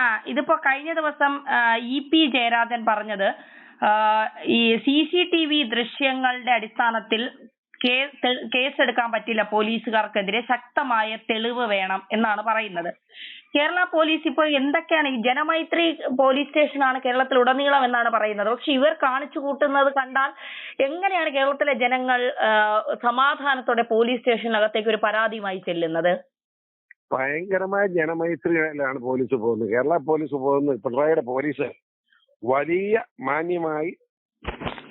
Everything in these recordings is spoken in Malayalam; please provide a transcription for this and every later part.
ആ ഇതിപ്പോ കഴിഞ്ഞ ദിവസം ഇ പി ജയരാജൻ പറഞ്ഞത് ഈ സി സി ടി വി ദൃശ്യങ്ങളുടെ അടിസ്ഥാനത്തിൽ കേസെടുക്കാൻ പറ്റില്ല പോലീസുകാർക്കെതിരെ ശക്തമായ തെളിവ് വേണം എന്നാണ് പറയുന്നത്. കേരള പോലീസ് ഇപ്പോൾ എന്തൊക്കെയാണ് ഈ ജനമൈത്രി പോലീസ് സ്റ്റേഷനാണ് കേരളത്തിൽ ഉടനീളം എന്നാണ് പറയുന്നത്. പക്ഷെ ഇവർ കാണിച്ചു കൂട്ടുന്നത് കണ്ടാൽ എങ്ങനെയാണ് കേരളത്തിലെ ജനങ്ങൾ സമാധാനത്തോടെ പോലീസ് സ്റ്റേഷനകത്തേക്ക് ഒരു പരാതിയുമായി ചെല്ലുന്നത്? ഭയങ്കരമായ ജനമൈത്രിയിലാണ് പോലീസ് പോകുന്നത്. കേരള പോലീസ് പോകുന്നത് പിണറായിയുടെ പോലീസ് വലിയ മാന്യമായി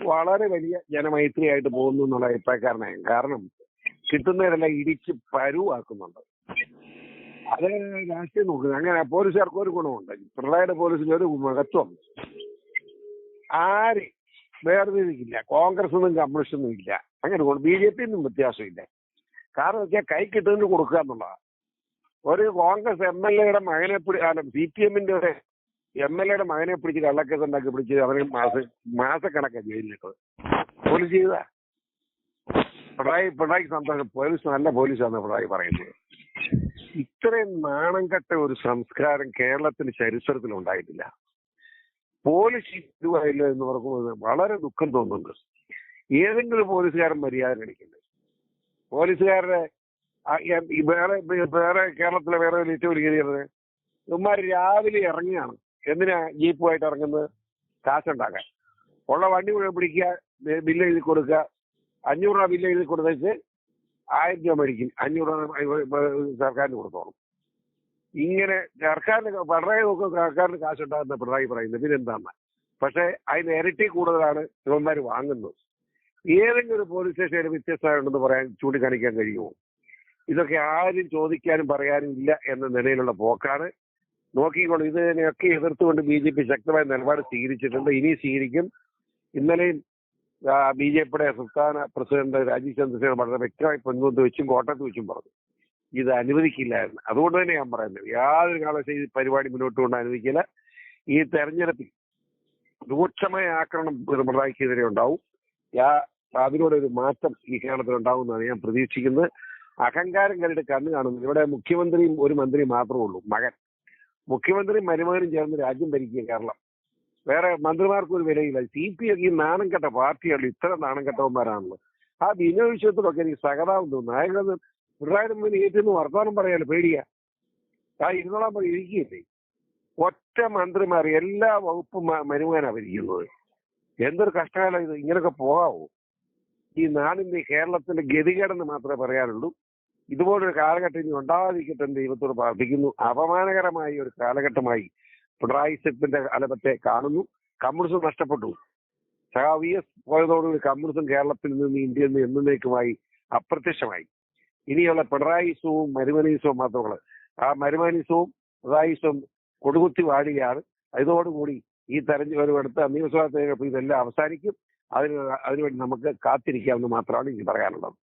വളരെ വലിയ ജനമൈത്രിയായിട്ട് പോകുന്നു എന്നുള്ള അഭിപ്രായക്കാരനായ കാരണം കിട്ടുന്നവരെല്ലാം ഇടിച്ച് പരുവാക്കുന്നുണ്ട്. അത് രാഷ്ട്രീയം നോക്കുന്നത്. അങ്ങനെ പോലീസുകാർക്ക് ഒരു ഗുണമുണ്ട്. പിണറായിയുടെ പോലീസിന് ഒരു മഹത്വം. ആര് വേർതിരിക്കില്ല കോൺഗ്രസ് ഒന്നും കമ്മ്യൂണിസ്റ്റ് ഒന്നും ഇല്ല. അങ്ങനെ ബി ജെ പി ഒന്നും വ്യത്യാസമില്ല. കാരണം വെച്ചാൽ കൈ കിട്ടുന്നതിന് കൊടുക്കുക എന്നുള്ളതാണ്. ഒരു കോൺഗ്രസ് എം എൽ എയുടെ മകനെ പിടി അല്ല സി പി എമ്മിന്റെ ഒരു എം എൽ എയുടെ മകനെ പിടിച്ച് കള്ളക്കേസ് ഉണ്ടാക്കി പിടിച്ച് അവന് മാസ മാസക്കണക്കാണ് ജയിലിലിട്ടത്. പോലീസ് ചെയ്ത പിണറായി പിണറായി സന്തോഷം പോലീസ് നല്ല പോലീസാണ് പിണറായി പറയുന്നത്. ഇത്രയും നാണം കെട്ട ഒരു സംസ്കാരം കേരളത്തിന്റെ ചരിത്രത്തിൽ ഉണ്ടായിട്ടില്ല. പോലീസ് ഇതുവായില്ല എന്ന് പറയുന്നത് വളരെ ദുഃഖം തോന്നുന്നുണ്ട്. ഏതെങ്കിലും പോലീസുകാരൻ മര്യാദ കാണിക്കണ്ടേ? പോലീസുകാരുടെ വേറെ വേറെ കേരളത്തിലെ വേറെ ഒരു ഏറ്റവും വലിയ രാവിലെ ഇറങ്ങിയാണ് എന്തിനാ ജീപ്പുമായിട്ട് ഇറങ്ങുന്നത്? കാശുണ്ടാക്കാൻ. ഉള്ള വണ്ടി മുഴുവൻ പിടിക്കുക ബില്ല് എഴുതി കൊടുക്കുക. അഞ്ഞൂറ് രൂപ ബില്ല് എഴുതി കൊടുത്തേച്ച് ആയിരം രൂപ മേടിക്കും. അഞ്ഞൂറ് രൂപ സർക്കാരിന് കൊടുത്തോളും. ഇങ്ങനെ സർക്കാരിന് പിണറായി നോക്കും സർക്കാരിന് കാശുണ്ടാകുന്ന പിണറായി പറയുന്നത് പിന്നെന്താണ് പക്ഷെ അതിന് ഇരട്ടി കൂടുതലാണ് ഇവന്മാർ വാങ്ങുന്നത്. ഏതെങ്കിലും ഒരു പോലീസ് സ്റ്റേഷനിൽ വ്യത്യസ്തമായിട്ടുണ്ടെന്ന് പറയാൻ ചൂണ്ടിക്കാണിക്കാൻ കഴിയുമോ? ഇതൊക്കെ ആരും ചോദിക്കാനും പറയാനും ഇല്ല എന്ന നിലയിലുള്ള പോക്കാണ്. നോക്കിക്കൊണ്ട് ഇതിനെയൊക്കെ എതിർത്തുകൊണ്ട് ബി ജെ പി ശക്തമായ നിലപാട് സ്വീകരിച്ചിട്ടുണ്ട്. ഇനി സ്വീകരിക്കും. ഇന്നലെയും ബി ജെ പിയുടെ സംസ്ഥാന പ്രസിഡന്റ് രാജീവ് ചന്ദ്രശേഖർ വളരെ വ്യക്തമായി പൊൻകുന്ത് വെച്ചും കോട്ടയത്ത് വെച്ചും പറഞ്ഞു. ഇത് അനുവദിക്കില്ല എന്ന് അതുകൊണ്ട് തന്നെ ഞാൻ പറയുന്നത് യാതൊരു കാലവശാലും ഈ പരിപാടി മുന്നോട്ട് കൊണ്ട് അനുവദിക്കില്ല. ഈ തെരഞ്ഞെടുപ്പിൽ രൂക്ഷമായ ആക്രമണം പിണറായിക്കെതിരെ ഉണ്ടാവും. അതിനോടൊരു മാറ്റം ഈ കേരളത്തിൽ ഉണ്ടാവുമെന്നാണ് ഞാൻ പ്രതീക്ഷിക്കുന്നത്. അഹങ്കാരം കണ്ടിട്ട് കണ്ണ് കാണുന്നു. ഇവിടെ മുഖ്യമന്ത്രിയും ഒരു മന്ത്രി മാത്രമേ ഉള്ളൂ. മകൻ. മുഖ്യമന്ത്രിയും മരുമകനും ചേർന്ന് രാജ്യം ഭരിക്കുക കേരളം. വേറെ മന്ത്രിമാർക്ക് ഒരു വിലയില്ല. സി പി ഒക്കെ ഈ നാണം കെട്ട പാർട്ടിയാണ് ഇത്ര നാണം കെട്ടവന്മാരാണല്ലോ. ആ ബിനോയ് വിഷയത്തിലൊക്കെ എനിക്ക് സഹതാപം തോന്നുന്നു അയാളത് പിണറായി മുന്നിൽ ഏറ്റുന്ന് വർത്തമാനം പറയാലോ? പേടിയാ. ആ ഇരുന്നോളാൻ പറയും ഇരിക്കുകയില്ലേ? ഒറ്റ മന്ത്രിമാർ എല്ലാ വകുപ്പും മരുമകനാണ് മരുമകനാ ഭരിക്കുന്നത്. എന്തൊരു കഷ്ടകാലം ഇത്. ഇങ്ങനെയൊക്കെ പോകാവോ? ഈ നാടിന്റെ കേരളത്തിന്റെ ഗതികേടെന്ന് മാത്രമേ പറയാനുള്ളൂ. ഇതുപോലൊരു കാലഘട്ടം ഇനി ഉണ്ടാവാതിരിക്കട്ടെ ദൈവത്തോട് പ്രാർത്ഥിക്കുന്നു. അപമാനകരമായ ഒരു കാലഘട്ടമായി പിണറായി സെപ്പിന്റെ കാലത്തെ കാണുന്നു. കമ്മ്യൂണിസം നഷ്ടപ്പെട്ടു. സഹാ വി എസ് പോയതോടുകൂടി കമ്മ്യൂണിസം കേരളത്തിൽ നിന്ന് ഇന്ത്യയിൽ നിന്ന് എന്നേക്കുമായി അപ്രത്യക്ഷമായി. ഇനിയുള്ള പിണറായിസവും മരുമനീസവും മാത്രമുള്ള ആ മരുമനീസവും പിണറായിസവും കൊടുകുത്തി വാഴുകയാണ്. ഇതോടുകൂടി ഈ തെരഞ്ഞെടുപ്പ് എടുത്ത നിയമസഭാ തെരഞ്ഞെടുപ്പ് ഇതെല്ലാം അവസാനിക്കും. അതിന് അതിനുവേണ്ടി നമുക്ക് കാത്തിരിക്കാമെന്ന് മാത്രമാണ് എനിക്ക് പറയാനുള്ളത്.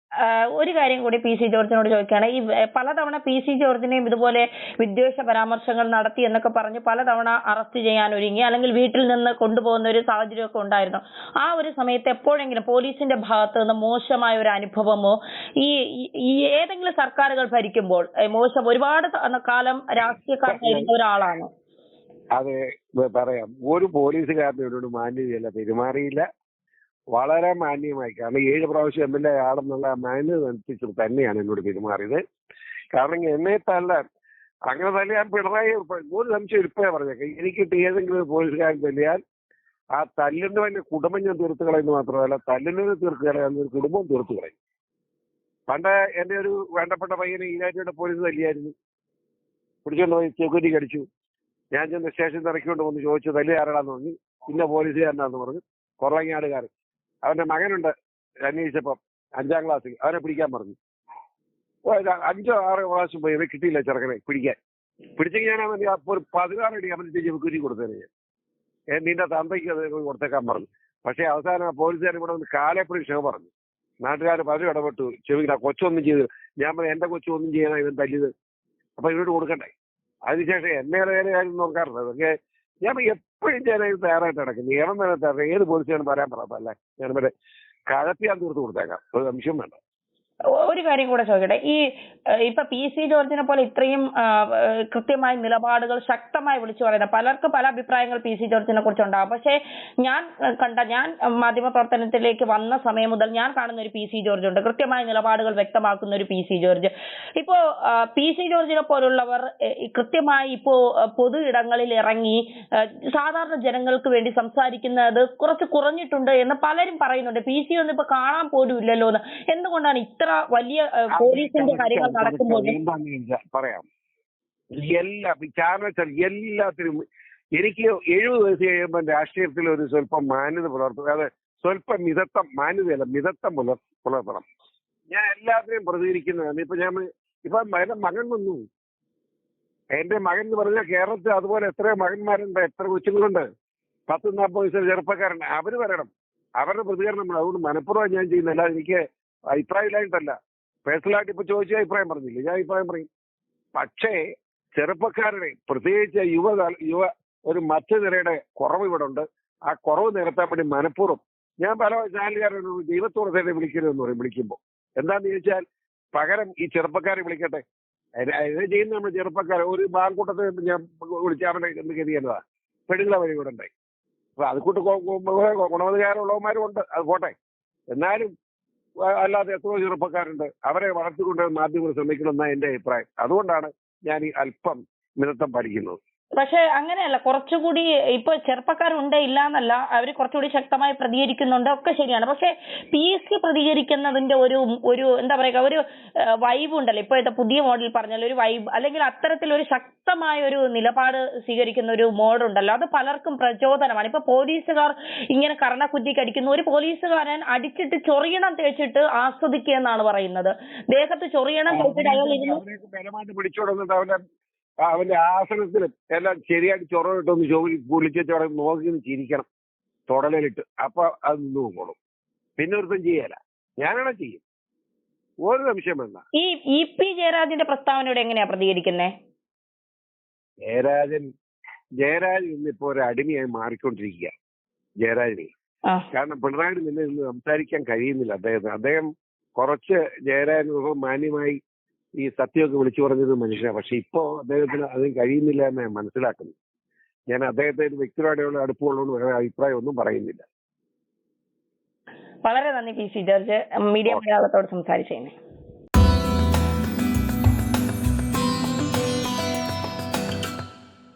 ഒരു കാര്യം കൂടി പി സി ജോർജിനോട് ചോദിക്കുകയാണ്. ഈ പലതവണ പി സി ജോർജിനെയും ഇതുപോലെ വിദ്വേഷ പരാമർശങ്ങൾ നടത്തി എന്നൊക്കെ പറഞ്ഞ് പലതവണ അറസ്റ്റ് ചെയ്യാൻ ഒരുങ്ങി അല്ലെങ്കിൽ വീട്ടിൽ നിന്ന് കൊണ്ടുപോകുന്ന ഒരു സാഹചര്യമൊക്കെ ഉണ്ടായിരുന്നു. ആ ഒരു സമയത്ത് എപ്പോഴെങ്കിലും പോലീസിന്റെ ഭാഗത്ത് നിന്ന് മോശമായ ഒരു അനുഭവമോ ഈ ഏതെങ്കിലും സർക്കാരുകൾ ഭരിക്കുമ്പോൾ മോശം ഒരുപാട് കാലം രാഷ്ട്രീയക്കാരനായിരുന്ന ഒരാളാണ്? അതെ പറയാം. ഒരു പോലീസുകാരനോട് മാന്യതയല്ല പെരുമാറിയില്ല. വളരെ മാന്യമായി. കാരണം ഏഴ് പ്രാവശ്യം എം എൽ എ ആണെന്നുള്ള മാന്യത അനുസരിച്ച് തന്നെയാണ് എന്നോട് പെരുമാറിയത്. കാരണം എന്നെ തല്ലാൻ അങ്ങനെ തല്ലിയാൻ പിണറായി ഒരു സംശയം ഇപ്പോഴേ പറഞ്ഞേക്കാം. എനിക്ക് ഏതെങ്കിലും ഒരു പോലീസുകാരൻ തല്ലിയാൽ ആ തല്ലുന്നവന്റെ കുടുംബം ഞാൻ തീർത്ത് കളയുന്നു മാത്രമല്ല തല്ലുന്നതിന് തീർത്ത് കളയാൻ കുടുംബം തീർത്ത് കളയും. പണ്ട് എന്റെ ഒരു വേണ്ടപ്പെട്ട പയ്യനെ ഈരാറ്റിയുടെ പോലീസ് തല്ലിയായിരുന്നു. പിടിച്ചോണ്ട് പോയി സെക്യൂരിറ്റി കടിച്ചു ഞാൻ ചെന്ന് സ്റ്റേഷനിൽ ഇറക്കിക്കൊണ്ട് വന്ന് ചോദിച്ചു തല്ലി ആരാടാന്ന് പറഞ്ഞു. ഇന്ന പോലീസുകാരനാന്ന് പറഞ്ഞു. കുറവങ്ങാടുകാരൻ. അവന്റെ മകനുണ്ട് അന്വേഷിച്ചപ്പം അഞ്ചാം ക്ലാസ്സിൽ. അവനെ പിടിക്കാൻ പറഞ്ഞു. അഞ്ചോ ആറോ പ്രാവശ്യം പോയി. അവനെ കിട്ടിയില്ല ചെറുക്കനെ പിടിക്കാൻ. പിടിച്ചെങ്കിൽ ഞാൻ അവന് ഒരു പതിനാറ് അടി അവന്റെ ചെവിക്കുരി കൊടുത്തേനെ ഞാൻ. നിന്റെ തന്തയ്ക്ക് അത് കൊടുത്തേക്കാൻ പറഞ്ഞു. പക്ഷേ അവസാനം ആ പോലീസുകാരൻ ഇവിടെ വന്ന് കാലേപ്പടി ക്ഷമ പറഞ്ഞു. നാട്ടുകാർ പലരും ഇടപെട്ടു. ചെവിക്കില്ല കൊച്ചൊന്നും ചെയ്തു ഞാൻ പറഞ്ഞു എന്റെ കൊച്ചൊന്നും ചെയ്യാനാണ് ഇവൻ തല്ലിയത്. അപ്പൊ ഇവരോട് കൊടുക്കണ്ടേ? അതിനുശേഷം എന്നെ വേറെ കാര്യം നോക്കാറുണ്ട് അതൊക്കെ ഞാൻ എപ്പോഴും ഞാൻ തയ്യാറായിട്ട് നടക്കും. നിയമം തയ്യാറാണ് ഏത് പോലീസുകാരും പറയാൻ പറയാം അല്ലേ? ഞാൻ മറ്റേ കഴപ്പിയാൻ തീർത്ത് കൊടുത്തേക്കാം. ഒരു സംശയം വേണ്ട. ഒരു കാര്യം കൂടെ ചോദിക്കട്ടെ. ഈ ഇപ്പൊ പി സി ജോർജിനെ പോലെ ഇത്രയും കൃത്യമായ നിലപാടുകൾ ശക്തമായി വിളിച്ചു പറയുന്ന പലർക്കും പല അഭിപ്രായങ്ങൾ പി സി ജോർജിനെ കുറിച്ച് ഉണ്ടാകും പക്ഷേ ഞാൻ കണ്ട ഞാൻ മാധ്യമ പ്രവർത്തനത്തിലേക്ക് വന്ന സമയം മുതൽ ഞാൻ കാണുന്ന ഒരു പി സി ജോർജ് ഉണ്ട് കൃത്യമായ നിലപാടുകൾ വ്യക്തമാക്കുന്ന ഒരു പി സി ജോർജ്. ഇപ്പോ പി സി ജോർജിനെ പോലുള്ളവർ കൃത്യമായി ഇപ്പോ പൊതു ഇടങ്ങളിൽ ഇറങ്ങി സാധാരണ ജനങ്ങൾക്ക് വേണ്ടി സംസാരിക്കുന്നത് കുറച്ച് കുറഞ്ഞിട്ടുണ്ട് എന്ന് പലരും പറയുന്നുണ്ട്. പി സി ഒന്നും ഇപ്പൊ കാണാൻ പോലും ഇല്ലല്ലോ എന്ന് എന്തുകൊണ്ടാണ് ഇത്ര വലിയ പോലീസിന്റെ കാര്യങ്ങൾ നടക്കുമ്പോൾ പറയാം. എല്ലാ ചാനൽ എല്ലാത്തിനും എനിക്ക് എഴുപത് വയസ്സ് കഴിയുമ്പോൾ രാഷ്ട്രീയത്തിൽ ഒരു സ്വല്പം മാന്യത പുലർത്തുക അത് സ്വല്പം മിതത്വം മാന്യതയല്ല മിതത്വം പുലർ പുലർത്തണം. ഞാൻ എല്ലാത്തിനെയും പ്രതികരിക്കുന്നതാണ്. ഇപ്പൊ ഞാൻ ഇപ്പൊ എന്റെ മകൻ വന്നു. എന്റെ മകൻ എന്ന് പറഞ്ഞാൽ കേരളത്തിൽ അതുപോലെ എത്രയോ മകന്മാരുണ്ട് എത്ര കൊച്ചുങ്ങളുണ്ട്. പത്ത് നാൽപ്പത് വയസ്സിലെ ചെറുപ്പക്കാരുണ്ട്. അവർ വരണം. അവരുടെ പ്രതികരണം അതുകൊണ്ട് മനഃപൂർവം ഞാൻ ചെയ്യുന്നില്ല എനിക്ക് അഭിപ്രായമില്ലായിട്ടല്ല പേഴ്സണലായിട്ട് ഇപ്പൊ ചോദിച്ച അഭിപ്രായം പറഞ്ഞില്ല ഞാൻ അഭിപ്രായം പറയും പക്ഷേ ചെറുപ്പക്കാരുടെ പ്രത്യേകിച്ച് യുവ യുവ ഒരു മറ്റു നിരയുടെ കുറവ് ഇവിടെ ഉണ്ട് ആ കുറവ് നിരത്താൻ വേണ്ടി മനഃപൂർവം ഞാൻ പല ചാനലുകാരോട് ദൈവത്തോടെ തന്നെ വിളിക്കരുതെന്ന് പറയും വിളിക്കുമ്പോൾ എന്താന്ന് ചോദിച്ചാൽ പകരം ഈ ചെറുപ്പക്കാരെ വിളിക്കട്ടെ അതിനെ ചെയ്യുന്ന നമ്മൾ ചെറുപ്പക്കാരെ ഒരു ബാങ്കൂട്ടത്തെ ഞാൻ വിളിച്ച് എന്ന് ഗതിയല്ലതാ പെണ്ണുങ്ങളെ വഴി ഇവിടെ ഉണ്ടായി അപ്പൊ അത് കൂട്ട് ഗുണവധികാരമുള്ളവന്മാരും ഉണ്ട് അത് പോട്ടെ എന്നാലും അല്ലാതെ എത്രയോ ചെറുപ്പക്കാരുണ്ട്. അവരെ വളർത്തിക്കൊണ്ടുവരാൻ മാധ്യമങ്ങൾ ശ്രമിക്കണമെന്നാണ് എന്റെ അഭിപ്രായം. അതുകൊണ്ടാണ് ഞാൻ ഈ അല്പം മിതത്വം പഠിക്കുന്നത് പക്ഷെ അങ്ങനെയല്ല കുറച്ചുകൂടി ഇപ്പൊ ചെറുപ്പക്കാരുണ്ട് ഇല്ല എന്നല്ല അവർ കുറച്ചുകൂടി ശക്തമായി പ്രതികരിക്കുന്നുണ്ട് ഒക്കെ ശരിയാണ്. പക്ഷെ പി എസ് സി പ്രതികരിക്കുന്നതിന്റെ ഒരു ഒരു എന്താ പറയുക ഒരു വൈബ് ഉണ്ടല്ലോ. ഇപ്പോഴത്തെ പുതിയ മോഡൽ പറഞ്ഞാൽ ഒരു വൈബ് അല്ലെങ്കിൽ അത്തരത്തിൽ ഒരു ശക്തമായ ഒരു നിലപാട് സ്വീകരിക്കുന്ന ഒരു മോഡൽ ഉണ്ടല്ലോ. അത് പലർക്കും പ്രചോദനമാണ്. ഇപ്പൊ പോലീസുകാർ ഇങ്ങനെ കർണക്കുറ്റിക്ക് അടിക്കുന്നു. ഒരു പോലീസുകാരൻ അടിച്ചിട്ട് ചൊറിയണം തേച്ചിട്ട് ആസ്വദിക്കുക എന്നാണ് പറയുന്നത്. ദേഹത്ത് ചൊറിയണം തേച്ചിട്ട് അയാൾ അവന്റെ ആസനത്തിലും എല്ലാം ശരിയായിട്ട് ചൊറവിട്ടൊന്ന് ചോദി കുളിച്ചോടെ നോക്കി ചിരിക്കണം. തുടലിലിട്ട്. അപ്പൊ അത് നിന്ന് പോകണം പിന്നെ ഒരുത്തം ചെയ്യല. ഞാനാണ് ചെയ്യും. ഒരു നിമിഷം വേണ്ട. ഈ ഇ പി ജയരാജന്റെ പ്രസ്താവനയോട് എങ്ങനെയാ പ്രതികരിക്കുന്നേ? ജയരാജൻ ജയരാജൻ ഇന്നിപ്പോ ഒരു അടിമയായി മാറിക്കൊണ്ടിരിക്കുക. ജയരാജനെ. കാരണം പിണറായി നിന്ന് ഇന്ന് സംസാരിക്കാൻ കഴിയുന്നില്ല അദ്ദേഹത്തിന് അദ്ദേഹം കുറച്ച് ജയരാജൻ മാന്യമായി ഈ സത്യമൊക്കെ വിളിച്ചു പറഞ്ഞത് മനുഷ്യനാണ് പക്ഷെ ഇപ്പോ അദ്ദേഹത്തിന് അതിന് കഴിയുന്നില്ല എന്ന് ഞാൻ മനസ്സിലാക്കുന്നു. ഞാൻ അദ്ദേഹത്തെ വ്യക്തിപരമായിട്ടുള്ള അടുപ്പമുള്ളതുകൊണ്ട് വേറെ അഭിപ്രായം ഒന്നും പറയുന്നില്ല. വളരെ നന്ദി പി സി ജോർജ്. മീഡിയ മലയാളത്തോട് സംസാരിച്ചതിന്.